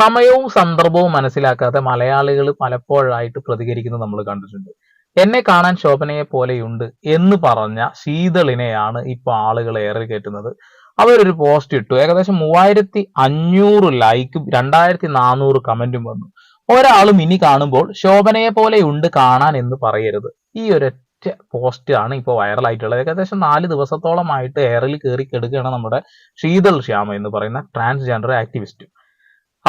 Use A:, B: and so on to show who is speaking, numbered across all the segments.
A: സമയവും സന്ദർഭവും മനസ്സിലാക്കാതെ മലയാളികൾ പലപ്പോഴായിട്ട് പ്രതികരിക്കുന്നത് നമ്മൾ കണ്ടിട്ടുണ്ട്. എന്നെ കാണാൻ ശോഭനയെ പോലെയുണ്ട് എന്ന് പറഞ്ഞ ശീതളിനെയാണ് ഇപ്പൊ ആളുകൾ ഏറെ കയറ്റുന്നത് അവരൊരു പോസ്റ്റ് ഇട്ടു. ഏകദേശം മൂവായിരത്തി അഞ്ഞൂറ് ലൈക്കും രണ്ടായിരത്തി നാനൂറ് കമന്റും വന്നു. ഒരാളും ഇനി കാണുമ്പോൾ ശോഭനയെ പോലെയുണ്ട് കാണാൻ എന്ന് പറയരുത്. ഈ ഒരൊറ്റ പോസ്റ്റ് ആണ് ഇപ്പോൾ വൈറലായിട്ടുള്ളത്. ഏകദേശം നാല് ദിവസത്തോളമായിട്ട് എയറിൽ കയറി കെടുക്കുകയാണ് നമ്മുടെ ശീതൾ ശ്യാമ എന്ന് പറയുന്ന ട്രാൻസ്ജെൻഡർ ആക്ടിവിസ്റ്റ്.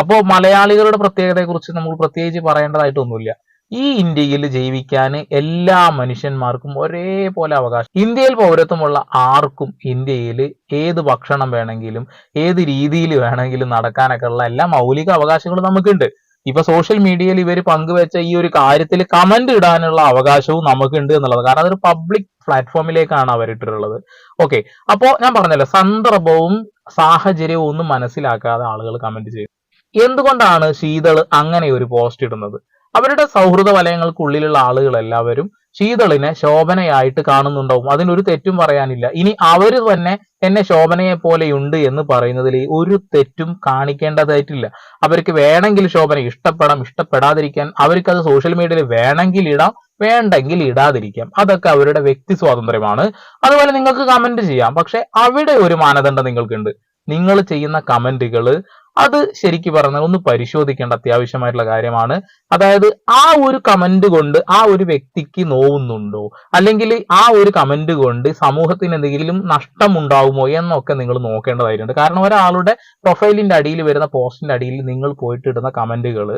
A: അപ്പോൾ മലയാളികളുടെ പ്രത്യേകതയെ കുറിച്ച് നമ്മൾ പ്രത്യേകിച്ച് പറയേണ്ടതായിട്ടൊന്നുമില്ല. ഈ ഇന്ത്യയിൽ ജീവിക്കാൻ എല്ലാ മനുഷ്യന്മാർക്കും ഒരേപോലെ അവകാശം. ഇന്ത്യയിൽ പൗരത്വമുള്ള ആർക്കും ഇന്ത്യയിൽ ഏത് ഭക്ഷണം വേണമെങ്കിലും ഏത് രീതിയിൽ വേണമെങ്കിലും നടക്കാനൊക്കെ ഉള്ള എല്ലാ മൗലിക അവകാശങ്ങളും നമുക്കുണ്ട്. ഇപ്പൊ സോഷ്യൽ മീഡിയയിൽ ഇവർ പങ്കുവെച്ച ഈ ഒരു കാര്യത്തിൽ കമന്റ് ഇടാനുള്ള അവകാശവും നമുക്കുണ്ട് എന്നുള്ളത്. കാരണം അതൊരു പബ്ലിക് പ്ലാറ്റ്ഫോമിലേക്കാണ് അവരിട്ടിട്ടുള്ളത് ഓക്കെ. അപ്പോ ഞാൻ പറഞ്ഞല്ലോ സന്ദർഭവും സാഹചര്യവും ഒന്നും മനസ്സിലാക്കാതെ ആളുകൾ കമന്റ് ചെയ്യും എന്തുകൊണ്ടാണ് ശീതൾ അങ്ങനെ ഒരു പോസ്റ്റ് ഇടുന്നത്? അവരുടെ സൗഹൃദ വലയങ്ങൾക്കുള്ളിലുള്ള ആളുകൾ എല്ലാവരും ശീതളിനെ ശോഭനയായിട്ട് കാണുന്നുണ്ടാവും. അതിനൊരു തെറ്റും പറയാനില്ല. ഇനി അവർ തന്നെ എന്നെ ശോഭനയെ പോലെയുണ്ട് എന്ന് പറയുന്നതിൽ ഒരു തെറ്റും കാണിക്കേണ്ടതായിട്ടില്ല. അവർക്ക് വേണമെങ്കിൽ ശോഭന ഇഷ്ടപ്പെടാം ഇഷ്ടപ്പെടാതിരിക്കാൻ അവർക്ക് അത് സോഷ്യൽ മീഡിയയിൽ വേണമെങ്കിൽ ഇടാം വേണ്ടെങ്കിൽ ഇടാതിരിക്കാം. അതൊക്കെ അവരുടെ വ്യക്തി സ്വാതന്ത്ര്യമാണ്. അതുപോലെ നിങ്ങൾക്ക് കമന്റ് ചെയ്യാം. പക്ഷെ അവിടെ ഒരു മാനദണ്ഡം നിങ്ങൾക്കുണ്ട്. നിങ്ങൾ ചെയ്യുന്ന കമന്റുകൾ അത് ശരിക്ക് പറഞ്ഞാൽ ഒന്ന് പരിശോധിക്കേണ്ട അത്യാവശ്യമായിട്ടുള്ള കാര്യമാണ്. അതായത് ആ ഒരു കമന്റ് കൊണ്ട് ആ ഒരു വ്യക്തിക്ക് നോവുന്നുണ്ടോ? അല്ലെങ്കിൽ ആ ഒരു കമന്റ് കൊണ്ട് സമൂഹത്തിന് എന്തെങ്കിലും നഷ്ടമുണ്ടാവുമോ എന്നൊക്കെ നിങ്ങൾ നോക്കേണ്ടതായിട്ടുണ്ട്. കാരണം ഒരാളുടെ പ്രൊഫൈലിന്റെ അടിയിൽ വരുന്ന പോസ്റ്റിന്റെ അടിയിൽ നിങ്ങൾ പോയിട്ട് ഇടുന്ന കമന്റുകൾ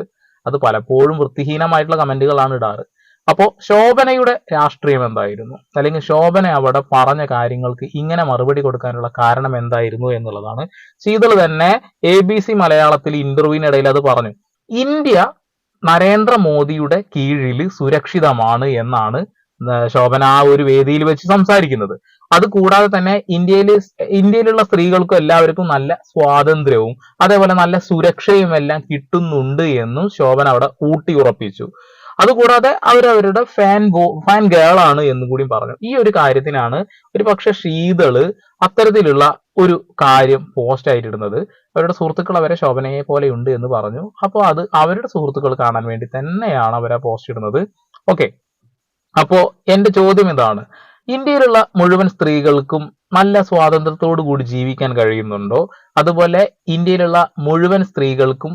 A: അത് പലപ്പോഴും വൃത്തിഹീനമായിട്ടുള്ള കമന്റുകളാണ് ഇടാറ്. അപ്പോൾ ശോഭനയുടെ രാഷ്ട്രീയം എന്തായിരുന്നു? അല്ലെങ്കിൽ ശോഭന അവിടെ പറഞ്ഞ കാര്യങ്ങൾക്ക് ഇങ്ങനെ മറുപടി കൊടുക്കാനുള്ള കാരണം എന്തായിരുന്നു എന്നുള്ളതാണ്. ശീതൾ തന്നെ എ ബി സി മലയാളത്തിൽ ഇന്റർവ്യൂവിനിടയിൽ അത് പറഞ്ഞു. ഇന്ത്യ നരേന്ദ്രമോദിയുടെ കീഴിൽ സുരക്ഷിതമാണ് എന്നാണ് ശോഭന ആ ഒരു വേദിയിൽ വെച്ച് സംസാരിക്കുന്നത്. അത് കൂടാതെ തന്നെ ഇന്ത്യയിൽ ഇന്ത്യയിലുള്ള സ്ത്രീകൾക്കും എല്ലാവർക്കും നല്ല സ്വാതന്ത്ര്യവും അതേപോലെ നല്ല സുരക്ഷയും എല്ലാം കിട്ടുന്നുണ്ട് എന്നും ശോഭന അവിടെ ഊട്ടി ഉറപ്പിച്ചു. അതുകൂടാതെ അവരവരുടെ ഫാൻ ബോ ഫാൻ ഗേൾ ആണ് എന്നും കൂടി പറഞ്ഞു. ഈ ഒരു കാര്യത്തിനാണ് ഒരു പക്ഷെ ശീതൾ അത്തരത്തിലുള്ള ഒരു കാര്യം പോസ്റ്റ് ആയിട്ടിടുന്നത് അവരുടെ സുഹൃത്തുക്കൾ അവരെ ശോഭനയെ പോലെ ഉണ്ട് എന്ന് പറഞ്ഞു. അപ്പോൾ അത് അവരുടെ സുഹൃത്തുക്കൾ കാണാൻ വേണ്ടി തന്നെയാണ് അവർ പോസ്റ്റ് ഇടുന്നത്. ഓക്കെ അപ്പോ എന്റെ ചോദ്യം ഇതാണ്. ഇന്ത്യയിലുള്ള മുഴുവൻ സ്ത്രീകൾക്കും നല്ല സ്വാതന്ത്ര്യത്തോടു കൂടി ജീവിക്കാൻ കഴിയുന്നുണ്ടോ? അതുപോലെ ഇന്ത്യയിലുള്ള മുഴുവൻ സ്ത്രീകൾക്കും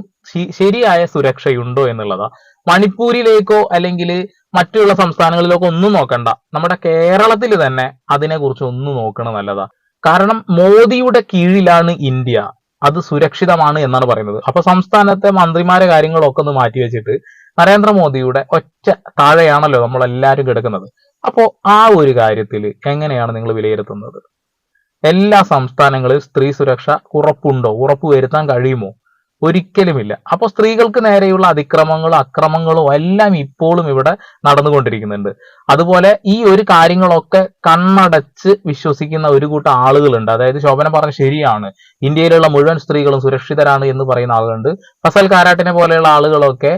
A: ശരിയായ സുരക്ഷയുണ്ടോ എന്നുള്ളതാ. മണിപ്പൂരിലേക്കോ അല്ലെങ്കിൽ മറ്റുള്ള സംസ്ഥാനങ്ങളിലേക്കോ ഒന്നും നോക്കണ്ട. നമ്മുടെ കേരളത്തിൽ തന്നെ അതിനെക്കുറിച്ച് ഒന്ന് നോക്കണം നല്ലതാ. കാരണം മോദിയുടെ കീഴിലാണ് ഇന്ത്യ. അത് സുരക്ഷിതമാണ് എന്നാണ് പറയുന്നത്. അപ്പൊ സംസ്ഥാനത്തെ മന്ത്രിമാരെ കാര്യങ്ങളൊക്കെ ഒന്ന് മാറ്റി വെച്ചിട്ട് നരേന്ദ്രമോദിയുടെ ഒറ്റ താഴെയാണല്ലോ നമ്മളെല്ലാവരും കിടക്കുന്നത്. അപ്പോ ആ ഒരു കാര്യത്തിൽ എങ്ങനെയാണ് നിങ്ങൾ വിലയിരുത്തുന്നത്? എല്ലാ സംസ്ഥാനങ്ങളിലും സ്ത്രീ സുരക്ഷ ഉറപ്പുണ്ടോ? ഉറപ്പ് വരുത്താൻ കഴിയുമോ? ഒരിക്കലുമില്ല. അപ്പോൾ സ്ത്രീകൾക്ക് നേരെയുള്ള അതിക്രമങ്ങളും അക്രമങ്ങളും എല്ലാം ഇപ്പോഴും ഇവിടെ നടന്നുകൊണ്ടിരിക്കുന്നുണ്ട്. അതുപോലെ ഈ ഒരു കാര്യങ്ങളൊക്കെ കണ്ണടച്ച് വിശ്വസിക്കുന്ന ഒരു കൂട്ടം ആളുകളുണ്ട്. അതായത് ശോഭന പറഞ്ഞ ശരിയാണ്. ഇന്ത്യയിലുള്ള മുഴുവൻ സ്ത്രീകളും സുരക്ഷിതരാണ് എന്ന് പറയുന്ന ആളുകളുണ്ട്. ഫസൽ കാരാട്ടിനെ പോലെയുള്ള ആളുകളൊക്കെ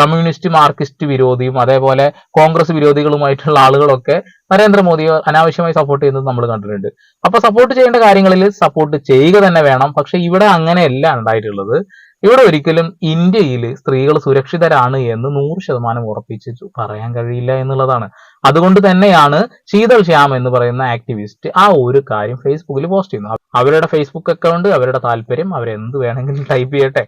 A: കമ്മ്യൂണിസ്റ്റ് മാർക്സിസ്റ്റ് വിരോധിയും അതേപോലെ കോൺഗ്രസ് വിരോധികളുമായിട്ടുള്ള ആളുകളൊക്കെ നരേന്ദ്രമോദിയെ അനാവശ്യമായി സപ്പോർട്ട് ചെയ്യുന്നത് നമ്മൾ കണ്ടിട്ടുണ്ട്. അപ്പൊ സപ്പോർട്ട് ചെയ്യേണ്ട കാര്യങ്ങളിൽ സപ്പോർട്ട് ചെയ്യുക തന്നെ വേണം. പക്ഷെ ഇവിടെ അങ്ങനെയല്ല ഉണ്ടായിട്ടുള്ളത്. ഇവിടെ ഒരിക്കലും ഇന്ത്യയിൽ സ്ത്രീകൾ സുരക്ഷിതരാണ് എന്ന് നൂറ് ശതമാനം ഉറപ്പിച്ച് പറയാൻ കഴിയില്ല എന്നുള്ളതാണ്. അതുകൊണ്ട് തന്നെയാണ് ശീതൾ ശ്യാം എന്ന് പറയുന്ന ആക്ടിവിസ്റ്റ് ആ ഒരു കാര്യം ഫേസ്ബുക്കിൽ പോസ്റ്റ് ചെയ്യുന്നു. അവരുടെ ഫേസ്ബുക്ക് അക്കൗണ്ട് അവരുടെ താല്പര്യം അവരെന്ത് വേണമെങ്കിലും ടൈപ്പ് ചെയ്യട്ടെ.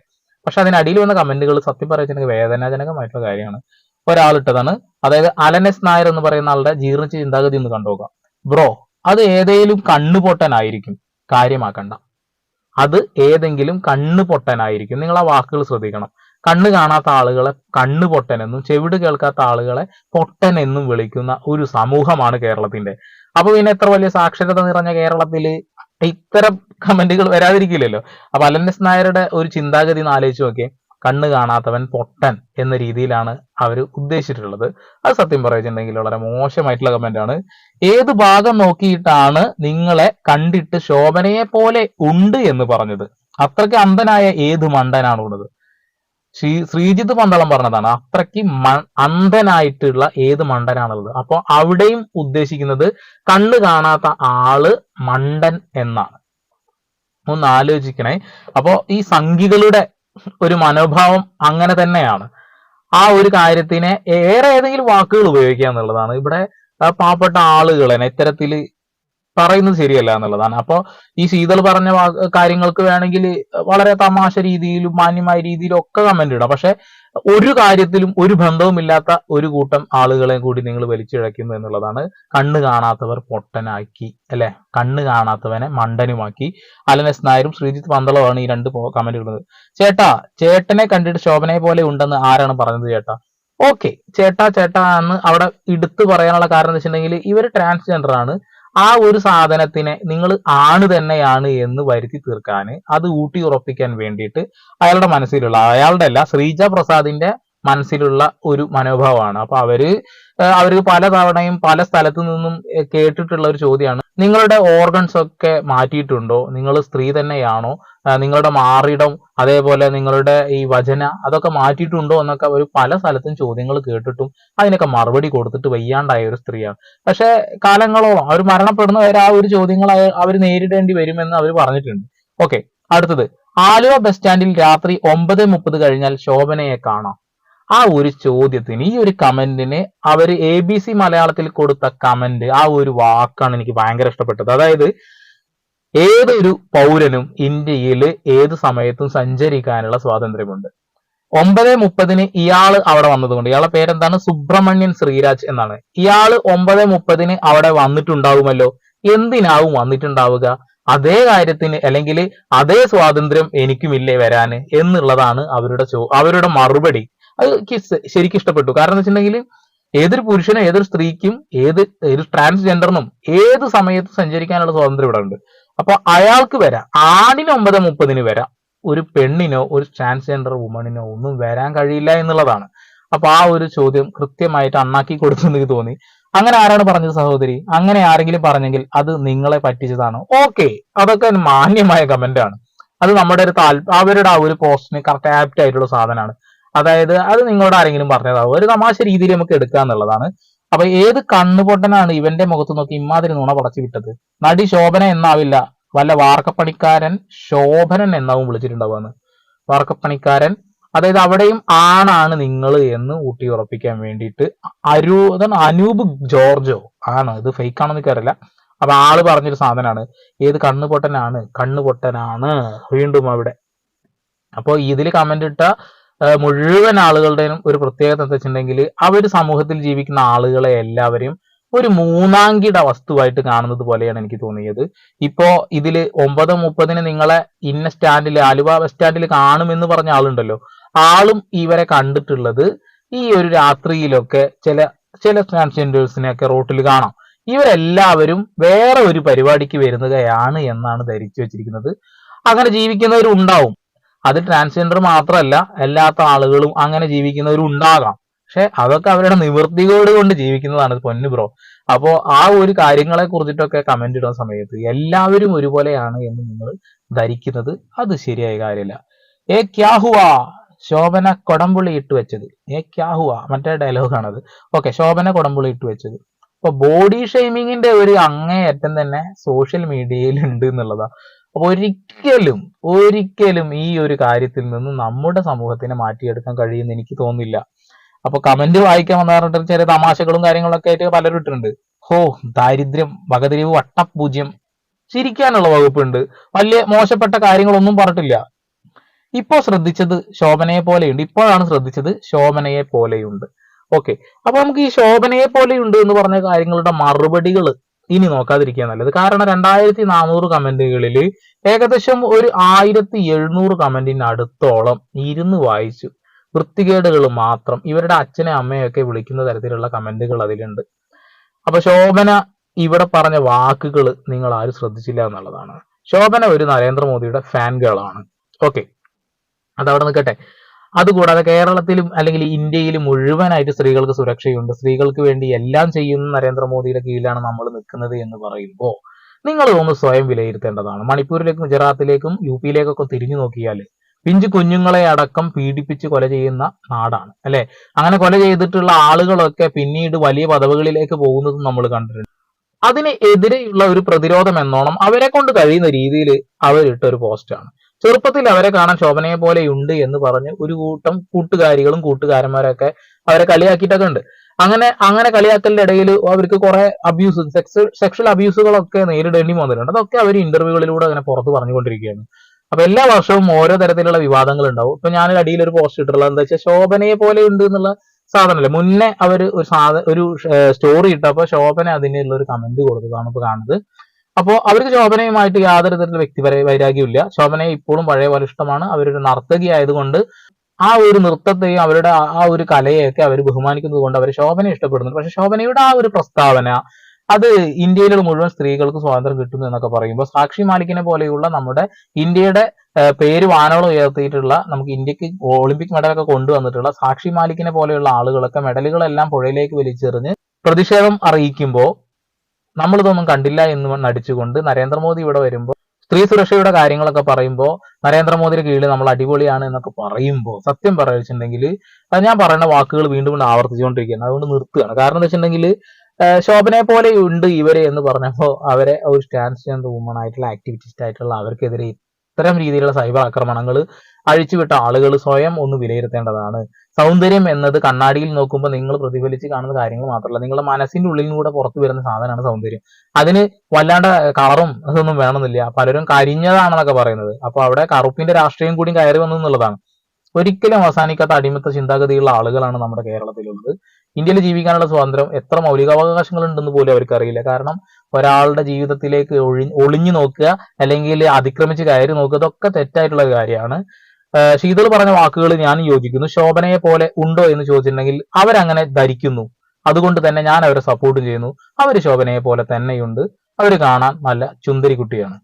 A: പക്ഷെ അതിനടിയിൽ വന്ന കമന്റുകൾ സത്യം പറയുന്നത് വേദനാജനകമായിട്ടുള്ള കാര്യമാണ്. ഒരാളിട്ടതാണ്. അതായത് അലനസ് നായർ എന്ന് പറയുന്ന ആളുടെ ജീർണിച്ച ചിന്താഗതി ഒന്ന് കണ്ടുപോകാം ബ്രോ അത് ഏതെങ്കിലും കണ്ണുപൊട്ടനായിരിക്കും. കാര്യമാക്കണ്ട. അത് ഏതെങ്കിലും കണ്ണ് പൊട്ടനായിരിക്കും. നിങ്ങൾ ആ വാക്കുകൾ ശ്രദ്ധിക്കണം. കണ്ണ് കാണാത്ത ആളുകളെ കണ്ണ് പൊട്ടനെന്നും ചെവിട് കേൾക്കാത്ത ആളുകളെ പൊട്ടൻ എന്നും വിളിക്കുന്ന ഒരു സമൂഹമാണ് കേരളത്തിന്റെ. അപ്പൊ പിന്നെ എത്ര വലിയ സാക്ഷരത നിറഞ്ഞ കേരളത്തിൽ ഇത്തരം കമന്റുകൾ വരാതിരിക്കില്ലല്ലോ. അപ്പൊ അലൻസ് നായരുടെ ഒരു ചിന്താഗതി ആലോചിച്ച് നോക്കിയേ. കണ്ണ് കാണാത്തവൻ പൊട്ടൻ എന്ന രീതിയിലാണ് അവർ ഉദ്ദേശിച്ചിട്ടുള്ളത്. അത് സത്യം പറയുന്നുണ്ടെങ്കിൽ വളരെ മോശമായിട്ടുള്ള കമന്റ് ആണ്. ഏത് ഭാഗം നോക്കിയിട്ടാണ് നിങ്ങളെ കണ്ടിട്ട് ശോഭനയെ പോലെ ഉണ്ട് എന്ന് പറഞ്ഞത്? അത്രയ്ക്ക് അന്ധനായ ഏത് മണ്ടനാണ് ഉള്ളത്? ശ്രീ ശ്രീജിത്ത് പന്തളം പറഞ്ഞതാണ് അത്രയ്ക്ക് അന്ധനായിട്ടുള്ള ഏത് മണ്ടനാണുള്ളത് അപ്പൊ അവിടെയും ഉദ്ദേശിക്കുന്നത് കണ്ണ് കാണാത്ത ആൾ മണ്ടൻ എന്നാണ്. ഒന്ന് ആലോചിക്കണേ. അപ്പോ ഈ സംഖികളുടെ ഒരു മനോഭാവം അങ്ങനെ തന്നെയാണ്. ആ ഒരു കാര്യത്തിനെ ഏറെ ഏതെങ്കിലും വാക്കുകൾ ഉപയോഗിക്കുക എന്നുള്ളതാണ്. ഇവിടെ പാവപ്പെട്ട ആളുകളെ ഇത്തരത്തിൽ പറയുന്നത് ശരിയല്ല എന്നുള്ളതാണ്. അപ്പോ ഈ ശീതൾ പറഞ്ഞ കാര്യങ്ങൾക്ക് വേണമെങ്കിൽ വളരെ തമാശ രീതിയിലും മാന്യമായ രീതിയിലും ഒക്കെ കമന്റ് ഇടാം. പക്ഷെ ഒരു കാര്യത്തിലും ഒരു ബന്ധവുമില്ലാത്ത ഒരു കൂട്ടം ആളുകളെ കൂടി നിങ്ങൾ വലിച്ചിഴക്കുന്നു എന്നുള്ളതാണ് കണ്ണ് കാണാത്തവർ പൊട്ടനാക്കി അല്ലെ? കണ്ണ് കാണാത്തവനെ മണ്ടനുമാക്കി. അലൻ എസ് നായരും ശ്രീജിത്ത് പന്തളവുമാണ് ഈ രണ്ട് കമന്റ് ഇടുന്നത്. ചേട്ടാ ചേട്ടനെ കണ്ടിട്ട് ശോഭനയെ പോലെ ഉണ്ടെന്ന് ആരാണ് പറഞ്ഞത് ചേട്ടാ? ഓക്കെ ചേട്ടാ ചേട്ടാ എന്ന് അവിടെ എടുത്തു പറയാനുള്ള കാരണം എന്ന് വെച്ചിട്ടുണ്ടെങ്കിൽ ഇവർ ട്രാൻസ്ജെൻഡർ ആണ്. ആ ഒരു സാധനത്തിനെ നിങ്ങൾ ആണ് തന്നെയാണ് എന്ന് വരുത്തി തീർക്കാൻ അത് ഊട്ടി ഉറപ്പിക്കാൻ വേണ്ടിയിട്ട് അയാളുടെ മനസ്സിലുള്ള അയാളുടെ അല്ല ശ്രീജ പ്രസാദിന്റെ മനസ്സിലുള്ള ഒരു മനോഭാവമാണ്. അപ്പൊ അവർ അവർക്ക് പല തവണയും പല സ്ഥലത്തു നിന്നും കേട്ടിട്ടുള്ള ഒരു ചോദ്യമാണ്. നിങ്ങളുടെ ഓർഗൻസ് ഒക്കെ മാറ്റിയിട്ടുണ്ടോ? നിങ്ങൾ സ്ത്രീ തന്നെയാണോ? നിങ്ങളുടെ മാറിടം അതേപോലെ നിങ്ങളുടെ ഈ വചന അതൊക്കെ മാറ്റിയിട്ടുണ്ടോ എന്നൊക്കെ ഒരു പല സ്ഥലത്തും ചോദ്യങ്ങൾ കേട്ടിട്ടും അതിനൊക്കെ മറുപടി കൊടുത്തിട്ട് വയ്യാണ്ടായ ഒരു സ്ത്രീയാണ്. പക്ഷെ കാലങ്ങളോളം അവർ മരണപ്പെടുന്ന വരെ ആ ഒരു ചോദ്യങ്ങൾ അവർ നേരിടേണ്ടി വരുമെന്ന് അവർ പറഞ്ഞിട്ടുണ്ട്. ഓക്കെ അടുത്തത്. ആലുവ ബസ് സ്റ്റാൻഡിൽ രാത്രി ഒമ്പത് മുപ്പത് കഴിഞ്ഞാൽ ശോഭനയെ കാണാം. ആ ഒരു ചോദ്യത്തിന് ഈ ഒരു കമന്റിന് അവർ എ ബി സി മലയാളത്തിൽ കൊടുത്ത കമന്റ് ആ ഒരു വാക്കാണ് എനിക്ക് ഭയങ്കര ഇഷ്ടപ്പെട്ടത്. അതായത് ഏതൊരു പൗരനും ഇന്ത്യയിൽ ഏത് സമയത്തും സഞ്ചരിക്കാനുള്ള സ്വാതന്ത്ര്യമുണ്ട്. ഒമ്പത് മുപ്പതിന് ഇയാൾ അവിടെ വന്നതുകൊണ്ട് ഇയാളെ പേരെന്താണ്? സുബ്രഹ്മണ്യൻ ശ്രീരാജ് എന്നാണ്. ഇയാൾ ഒമ്പത് മുപ്പതിന് അവിടെ വന്നിട്ടുണ്ടാവുമല്ലോ? എന്തിനാവും വന്നിട്ടുണ്ടാവുക? അതേ കാര്യത്തിന് അല്ലെങ്കിൽ അതേ സ്വാതന്ത്ര്യം എനിക്കുമില്ലേ വരാന്? എന്നുള്ളതാണ് അവരുടെ അവരുടെ മറുപടി. അത് ശരിക്കും ഇഷ്ടപ്പെട്ടു. കാരണം എന്ന് വെച്ചിട്ടുണ്ടെങ്കിൽ ഏതൊരു പുരുഷനും ഏതൊരു സ്ത്രീക്കും ഏത് ഒരു ട്രാൻസ്ജെൻഡറിനും ഏത് സമയത്ത് സഞ്ചരിക്കാനുള്ള സ്വാതന്ത്ര്യം ഇവിടെ ഉണ്ട്. അപ്പൊ അയാൾക്ക് വരാം. ആണിന് ഒമ്പത് മുപ്പതിന് വരാം. ഒരു പെണ്ണിനോ ഒരു ട്രാൻസ്ജെൻഡർ വുമണിനോ ഒന്നും വരാൻ കഴിയില്ല എന്നുള്ളതാണ്. അപ്പൊ ആ ഒരു ചോദ്യം കൃത്യമായിട്ട് അണ്ണാക്കി കൊടുത്തെന്ന് എനിക്ക് തോന്നി. അങ്ങനെ ആരാണ് പറഞ്ഞത് സഹോദരി? അങ്ങനെ ആരെങ്കിലും പറഞ്ഞെങ്കിൽ അത് നിങ്ങളെ പറ്റിച്ചതാണ്? ഓക്കെ. അതൊക്കെ മാന്യമായ കമന്റ് ആണ്. അത് നമ്മുടെ ഒരു താല്പ അവരുടെ ആ ഒരു പോസ്റ്റിന് കറക്റ്റ് ആപ്റ്റ് ആയിട്ടുള്ള സാധനമാണ്. അതായത് അത് നിങ്ങളോട് ആരെങ്കിലും പറഞ്ഞതാവും. ഒരു തമാശ രീതിയിൽ നമുക്ക് എടുക്കുക എന്നുള്ളതാണ്. അപ്പൊ ഏത് കണ്ണുപൊട്ടനാണ് ഇവന്റെ മുഖത്ത് നോക്കി ഇമാതിരി നുണ പടച്ചു വിട്ടത്? നടി ശോഭന എന്നാവില്ല. വല്ല വാർക്കപ്പണിക്കാരൻ ശോഭനൻ എന്നാവും വിളിച്ചിട്ടുണ്ടാവുക വാർക്കപ്പണിക്കാരൻ. അതായത് അവിടെയും ആണാണ് നിങ്ങൾ എന്ന് ഊട്ടി ഉറപ്പിക്കാൻ വേണ്ടിയിട്ട് അരു അനൂപ് ജോർജോ. ആണ്. ഇത് ഫേക്ക് ആണെന്ന് എനിക്കറിയില്ല അപ്പൊ ആൾ പറഞ്ഞൊരു സാധനമാണ്. ഏത് കണ്ണുപൊട്ടനാണ്? കണ്ണുപൊട്ടനാണ്. വീണ്ടും അവിടെ. അപ്പോൾ ഇതിൽ കമന്റ് ഇട്ട മുഴുവൻ ആളുകളുടെയും ഒരു പ്രത്യേകത എന്താ വെച്ചിട്ടുണ്ടെങ്കിൽ അവർ സമൂഹത്തിൽ ജീവിക്കുന്ന ആളുകളെ എല്ലാവരെയും ഒരു മൂന്നാംകിട വസ്തുവായിട്ട് കാണുന്നത് പോലെയാണ് എനിക്ക് തോന്നിയത്. ഇപ്പോ ഇതിൽ ഒമ്പത് മുപ്പതിന് നിങ്ങളെ ഇന്ന സ്റ്റാൻഡിൽ ആലുവ ബസ് സ്റ്റാൻഡിൽ കാണുമെന്ന് പറഞ്ഞ ആളുണ്ടല്ലോ. ആളും ഇവരെ കണ്ടിട്ടുള്ളത് ഈ ഒരു രാത്രിയിലൊക്കെ ചില ചില ട്രാൻസ്ജെൻഡേഴ്സിനെ ഒക്കെ റോട്ടിൽ കാണാം. ഇവരെല്ലാവരും വേറെ ഒരു പരിപാടിക്ക് വരുന്നതാണ് എന്നാണ് ധരിച്ചു വെച്ചിരിക്കുന്നത്. അങ്ങനെ ജീവിക്കുന്നവരുണ്ടാവും. അത് ട്രാൻസ്ജെൻഡർ മാത്രമല്ല അല്ലാത്ത ആളുകളും അങ്ങനെ ജീവിക്കുന്നവരും ഉണ്ടാകാം പക്ഷെ അതൊക്കെ അവരുടെ നിവൃത്തികോട് കൊണ്ട് ജീവിക്കുന്നതാണ് പൊന്നു ബ്രോ. അപ്പോ ആ ഒരു കാര്യങ്ങളെ കുറിച്ചിട്ടൊക്കെ കമന്റ് ഇടുന്ന സമയത്ത് എല്ലാവരും ഒരുപോലെയാണ് എന്ന് നിങ്ങൾ ധരിക്കുന്നത്. അത് ശരിയായ കാര്യമല്ല. ഏ ക്യാഹുവ ശോഭന കൊടംപുള്ളി ഇട്ട് വെച്ചത്. ഏ ക്യാഹുവ മറ്റേ ഡയലോഗാണത് ഓക്കെ ശോഭന കൊടംപുള്ളി ഇട്ട് വെച്ചത്. അപ്പൊ ബോഡി ഷെയ്മിങ്ങിന്റെ ഒരു അങ്ങേയറ്റം തന്നെ സോഷ്യൽ മീഡിയയിൽ ഉണ്ട് എന്നുള്ളതാ. അപ്പൊ ഒരിക്കലും ഒരിക്കലും ഈ ഒരു കാര്യത്തിൽ നിന്ന് നമ്മുടെ സമൂഹത്തിനെ മാറ്റിയെടുക്കാൻ കഴിയുമെന്ന് എനിക്ക് തോന്നുന്നില്ല. അപ്പൊ കമന്റ് വായിക്കാൻ വന്ന പറഞ്ഞിട്ട് ചെറിയ തമാശകളും കാര്യങ്ങളൊക്കെ ആയിട്ട് പലരും ഇട്ടിട്ടുണ്ട്. ഹോ ദാരിദ്ര്യം വകതിരിവ് വട്ടപൂജ്യം ചിരിക്കാനുള്ള വകുപ്പുണ്ട്. വലിയ മോശപ്പെട്ട കാര്യങ്ങളൊന്നും പറഞ്ഞിട്ടില്ല. ഇപ്പോ ശ്രദ്ധിച്ചത് ശോഭനയെ പോലെയുണ്ട്. ഇപ്പോഴാണ് ശ്രദ്ധിച്ചത് ശോഭനയെ പോലെയുണ്ട്. ഓക്കെ അപ്പൊ നമുക്ക് ഈ ശോഭനയെ പോലെയുണ്ട് എന്ന് പറഞ്ഞ കാര്യങ്ങളുടെ മറുപടികൾ ഇനി നോക്കാതിരിക്കുക നല്ലത്. കാരണം രണ്ടായിരത്തി നാനൂറ് കമന്റുകളിൽ ഏകദേശം ഒരു ആയിരത്തി എഴുന്നൂറ് കമന്റിന് അടുത്തോളം ഇരുന്ന് വായിച്ചു. വൃത്തികേടുകൾ മാത്രം ഇവരുടെ അച്ഛനെ അമ്മയൊക്കെ വിളിക്കുന്ന തരത്തിലുള്ള കമന്റുകൾ അതിലുണ്ട്. അപ്പൊ ശോഭന ഇവിടെ പറഞ്ഞ വാക്കുകൾ നിങ്ങൾ ആരും ശ്രദ്ധിച്ചില്ല എന്നുള്ളതാണ്. ശോഭന ഒരു നരേന്ദ്രമോദിയുടെ ഫാൻ ഗേളാണ് ഓക്കെ അതവിടെ നിൽക്കട്ടെ. അതുകൂടാതെ കേരളത്തിലും അല്ലെങ്കിൽ ഇന്ത്യയിലും മുഴുവനായിട്ട് സ്ത്രീകൾക്ക് സുരക്ഷയുണ്ട്. സ്ത്രീകൾക്ക് വേണ്ടി എല്ലാം ചെയ്യുന്ന നരേന്ദ്രമോദിയുടെ കീഴിലാണ് നമ്മൾ നിൽക്കുന്നത് എന്ന് പറയുമ്പോൾ നിങ്ങൾ ഒന്ന് സ്വയം വിലയിരുത്തേണ്ടതാണ്. മണിപ്പൂരിലേക്കും ഗുജറാത്തിലേക്കും യു പിയിലേക്കൊക്കെ തിരിഞ്ഞു നോക്കിയാൽ പിഞ്ചു കുഞ്ഞുങ്ങളെ അടക്കം പീഡിപ്പിച്ച് കൊല ചെയ്യുന്ന നാടാണ് അല്ലെ? അങ്ങനെ കൊല ചെയ്തിട്ടുള്ള ആളുകളൊക്കെ പിന്നീട് വലിയ പദവികളിലേക്ക് പോകുന്നതും നമ്മൾ കണ്ടിട്ടുണ്ട്. അതിന് എതിരെയുള്ള ഒരു പ്രതിരോധം എന്നോണം അവരെ കൊണ്ട് കഴിയുന്ന രീതിയിൽ അവരിട്ട ഒരു പോസ്റ്റാണ്. ചെറുപ്പത്തിൽ അവരെ കാണാൻ ശോഭനയെ പോലെയുണ്ട് എന്ന് പറഞ്ഞ് ഒരു കൂട്ടം കൂട്ടുകാരികളും കൂട്ടുകാരന്മാരൊക്കെ അവരെ കളിയാക്കിയിട്ടൊക്കെ ഉണ്ട്. അങ്ങനെ അങ്ങനെ കളിയാക്കലിന്റെ ഇടയിൽ അവർക്ക് കുറെ അബ്യൂസ് സെക്സ് സെക്ഷൽ അബ്യൂസുകളൊക്കെ നേരിടേണ്ടി വന്നിട്ടുണ്ട്. അതൊക്കെ അവർ ഇന്റർവ്യൂകളിലൂടെ അങ്ങനെ പുറത്ത് പറഞ്ഞുകൊണ്ടിരിക്കുകയാണ്. അപ്പൊ എല്ലാ വർഷവും ഓരോ തരത്തിലുള്ള വിവാദങ്ങൾ ഉണ്ടാവും. ഇപ്പൊ ഞാൻ അടിയിൽ ഒരു പോസ്റ്റ് ഇട്ടിട്ടുള്ളത് എന്താ വെച്ചാൽ ശോഭനയെ പോലെ ഉണ്ട് എന്നുള്ള സാധനമല്ലേ? മുന്നേ അവർ ഒരു സാധ ഒരു സ്റ്റോറി ഇട്ടപ്പോൾ ശോഭന അതിനുള്ള ഒരു കമന്റ് കൊടുത്തതാണ് ഇപ്പൊ കാണുന്നത്. അപ്പോൾ അവർക്ക് ശോഭനയുമായിട്ട് യാതൊരു തരത്തിലുള്ള വ്യക്തി വൈരാഗ്യമില്ല ശോഭനയെ ഇപ്പോഴും പഴയ പോലെ ഇഷ്ടമാണ്. അവരൊരു നർത്തകി ആയതുകൊണ്ട് ആ ഒരു നൃത്തത്തെയും അവരുടെ ആ- ഒരു കലയെയൊക്കെ അവർ ബഹുമാനിക്കുന്നത് കൊണ്ട് അവർ ശോഭനയെ ഇഷ്ടപ്പെടുന്നുണ്ട്. പക്ഷെ ശോഭനയുടെ ആ ഒരു പ്രസ്താവന അത് ഇന്ത്യയിലുള്ള മുഴുവൻ സ്ത്രീകൾക്ക് സ്വാതന്ത്ര്യം കിട്ടുന്നു എന്നൊക്കെ പറയുമ്പോൾ സാക്ഷി മാലിക്കിനെ പോലെയുള്ള നമ്മുടെ ഇന്ത്യയുടെ പേര് വാനോളം ഉയർത്തിയിട്ടുള്ള നമുക്ക് ഇന്ത്യയ്ക്ക് ഒളിമ്പിക് മെഡലൊക്കെ കൊണ്ടുവന്നിട്ടുള്ള സാക്ഷി മാലിക്കിനെ പോലെയുള്ള ആളുകളൊക്കെ മെഡലുകളെല്ലാം പുഴയിലേക്ക് വലിച്ചെറിഞ്ഞ് പ്രതിഷേധം അറിയിക്കുമ്പോൾ നമ്മളിതൊന്നും കണ്ടില്ല എന്ന് നടിച്ചുകൊണ്ട് നരേന്ദ്രമോദി ഇവിടെ വരുമ്പോൾ സ്ത്രീ സുരക്ഷയുടെ കാര്യങ്ങളൊക്കെ പറയുമ്പോൾ നരേന്ദ്രമോദിയുടെ കീഴിൽ നമ്മൾ അടിപൊളിയാണ് എന്നൊക്കെ പറയുമ്പോൾ സത്യം പറയുന്നുണ്ടെങ്കിൽ ഞാൻ പറയുന്ന വാക്കുകൾ വീണ്ടും വീണ്ടും ആവർത്തിച്ചുകൊണ്ടിരിക്കുകയാണ്. അതുകൊണ്ട് നിർത്തുകയാണ്. കാരണം എന്താ വെച്ചിട്ടുണ്ടെങ്കിൽ ശോഭനയെ പോലെ ഉണ്ട് ഇവരെ എന്ന് പറഞ്ഞപ്പോൾ അവരെ ഒരു ട്രാൻസ്ജെൻഡർ വുമൺ ആയിട്ടുള്ള ആക്ടിവിറ്റിസ്റ്റ് ആയിട്ടുള്ള അവർക്കെതിരെ ഇത്തരം രീതിയിലുള്ള സൈബർ ആക്രമണങ്ങൾ അഴിച്ചുവിട്ട ആളുകൾ സ്വയം ഒന്ന് വിലയിരുത്തേണ്ടതാണ്. സൗന്ദര്യം എന്നത് കണ്ണാടിയിൽ നോക്കുമ്പോൾ നിങ്ങൾ പ്രതിഫലിച്ച് കാണുന്ന കാര്യങ്ങൾ മാത്രമല്ല നിങ്ങളുടെ മനസ്സിന്റെ ഉള്ളിൽ കൂടെ പുറത്തു വരുന്ന സാധനമാണ് സൗന്ദര്യം. അതിന് വല്ലാണ്ട് കളറും അതൊന്നും വേണമെന്നില്ല. പലരും കരിഞ്ഞതാണെന്നൊക്കെ പറയുന്നത്. അപ്പൊ അവിടെ കറുപ്പിന്റെ രാഷ്ട്രീയം കൂടി കയറി വന്നു എന്നുള്ളതാണ്. ഒരിക്കലും അവസാനിക്കാത്ത അടിമത്ത ചിന്താഗതിയുള്ള ആളുകളാണ് നമ്മുടെ കേരളത്തിലുള്ളത്. ഇന്ത്യയിൽ ജീവിക്കാനുള്ള സ്വാതന്ത്ര്യം എത്ര മൗലികാവകാശങ്ങൾ ഉണ്ടെന്ന് പോലും അവർക്കറിയില്ല. കാരണം ഒരാളുടെ ജീവിതത്തിലേക്ക് ഒഴി ഒളിഞ്ഞു നോക്കുക അല്ലെങ്കിൽ അതിക്രമിച്ച് കയറി നോക്കുക ഇതൊക്കെ തെറ്റായിട്ടുള്ള കാര്യമാണ്. ശീതൾ പറഞ്ഞ വാക്കുകൾ ഞാൻ യോജിക്കുന്നു. ശോഭനയെ പോലെ ഉണ്ടോ എന്ന് ചോദിച്ചിട്ടുണ്ടെങ്കിൽ അവരങ്ങനെ ധരിക്കുന്നു. അതുകൊണ്ട് തന്നെ ഞാൻ അവരെ സപ്പോർട്ട് ചെയ്യുന്നു. അവർ ശോഭനയെ പോലെ തന്നെയുണ്ട്. അവർ കാണാൻ നല്ല ചുന്ദരി കുട്ടിയാണ്